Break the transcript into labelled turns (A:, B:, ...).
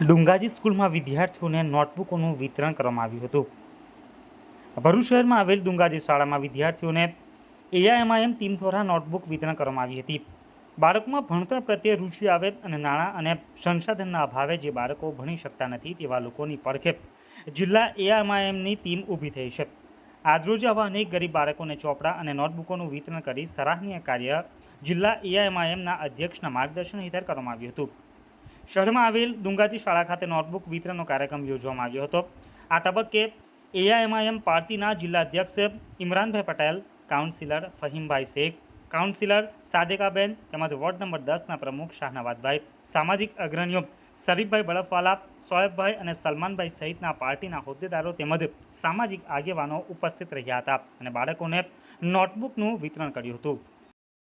A: ડુંગાજી સ્કૂલમાં વિદ્યાર્થીઓને નોટબુકોનું વિતરણ કરવામાં આવ્યું હતું. ભરૂચ શહેરમાં આવેલ ડુંગાજી શાળામાં વિદ્યાર્થીઓને એઆઈએમઆઈએમ ટીમ દ્વારા નોટબુક વિતરણ કરવામાં આવી હતી. બાળકોમાં ભણતર પ્રત્યે રુચિ આવે અને નાણાં અને સંસાધનના અભાવે જે બાળકો ભણી શકતા નથી તેવા લોકોની પડખે જિલ્લા એઆઈએમઆઈએમની ટીમ ઊભી થઈ છે. આજરોજ આવા અનેક ગરીબ બાળકોને ચોપડા અને નોટબુકોનું વિતરણ કરી સરાહનીય કાર્ય જિલ્લા એઆઈએમઆઈએમના અધ્યક્ષના માર્ગદર્શન હેઠળ કરવામાં આવ્યું હતું. શહેરમાં આવેલ ડુંગાજી શાળા ખાતે નોટબુક વિતરણનો કાર્યક્રમ યોજવામાં આવ્યો હતો. આ તબક્કે એઆઈએમઆઈએમ પાર્ટીના જિલ્લા અધ્યક્ષ ઇમરાનભાઈ પટેલ, કાઉન્સિલર ફહીમભાઈ શેખ, કાઉન્સિલર સાદેકાબેન તેમજ વોર્ડ નંબર દસના પ્રમુખ શાહનવાદભાઈ સામાજિક અગ્રણીઓ શરીફભાઈ બળફવાલા સોએબભાઈ અને સલમાનભાઈ સહિતના પાર્ટીના હોદ્દેદારો તેમજ સામાજિક આગેવાનો ઉપસ્થિત રહ્યા હતા અને બાળકોને નોટબુકનું વિતરણ કર્યું હતું.